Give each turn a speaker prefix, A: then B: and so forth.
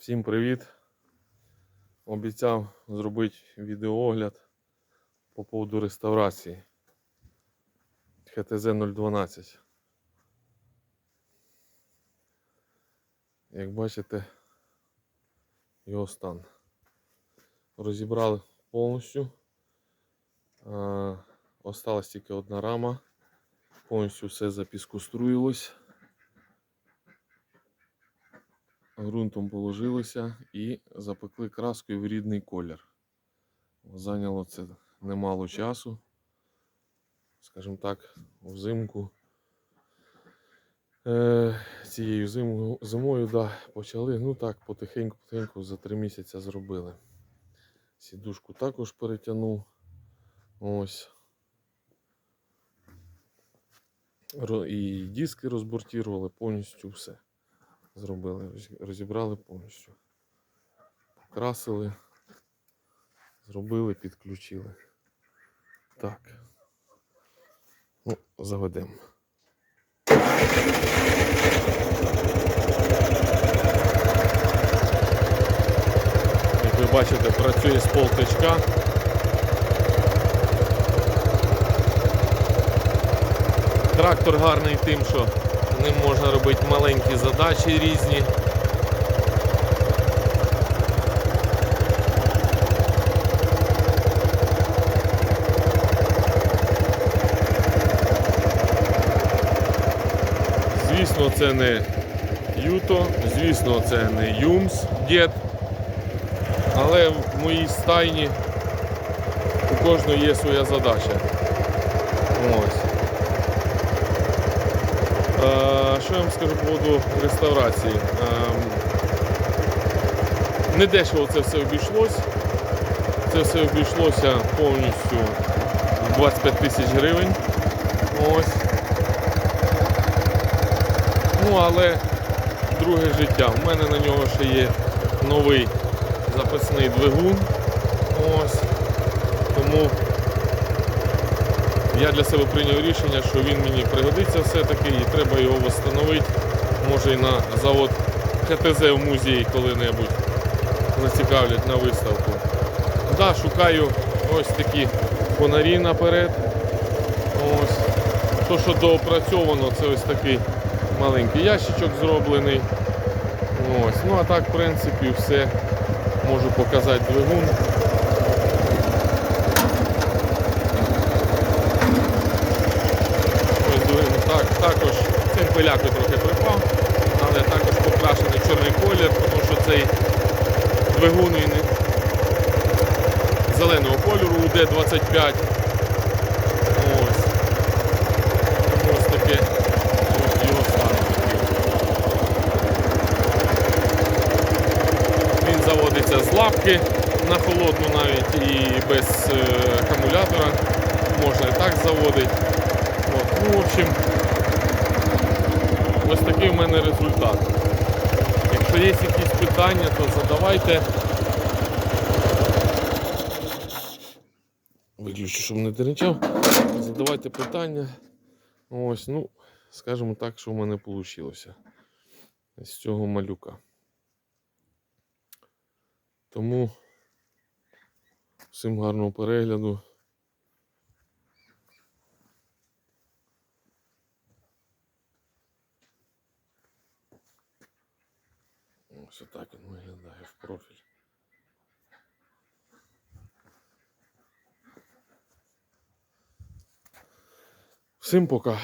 A: Всім привіт! Обіцяв зробити відеоогляд по поводу реставрації ХТЗ 012. Як бачите, його стан. Розібрали повністю. Осталась тільки одна рама. Повністю все запіскоструїлось. Ґрунтом положилися і запекли краскою в рідний колір. Зайняло це немало часу. Скажімо так, взимку. Е, цією зимою, зимою да, почали. Ну так, потихеньку-потихеньку за три місяці зробили. Сідушку також перетягнув. Ось. І диски розбортірували, повністю все зробили, розібрали повністю. Покрасили, зробили, підключили. Так. Ну, заведемо. Як ви бачите, працює з полтичка. Трактор гарний тим, що ним можна робити маленькі задачі різні. Звісно, це не Юто, звісно, це не Юмс дід. Але в моїй стайні у кожного є своя задача. Ось. Е, Що я вам скажу по поводу реставрації? Ем, Не дешево це все обійшлось. Це все обійшлося повністю 25 тисяч гривень. Ось. Ну, але друге життя. У мене на нього ще є новий запасний двигун. Ось. Тому я для себе прийняв рішення, що він мені пригодиться все-таки і треба його встановити. Може і на завод ХТЗ в музеї коли-небудь зацікавлять на виставку. Да, шукаю ось такі фонарі наперед. Ось. То, що доопрацьовано, це ось такий маленький ящичок зроблений. Ось. Ну а так, в принципі, все можу показати двигун. Ось двигун. Так, також цим пиляку трохи припав, але також покрашений чорний колір, тому що цей двигун зеленого кольору УД-25. Ось. Ось таке. Він заводиться з лапки на холодну навіть і без е, акумулятора. Можна і так заводити. От. Ну, в общем, ось такий в мене результат. Якщо є якісь питання, то задавайте. Виключу, щоб не деренчав. Задавайте питання. Ось, ну, скажімо так, що в мене вийшло з цього малюка. Тому всім гарного перегляду. Ось отак він виглядає в профіль. Всім пока.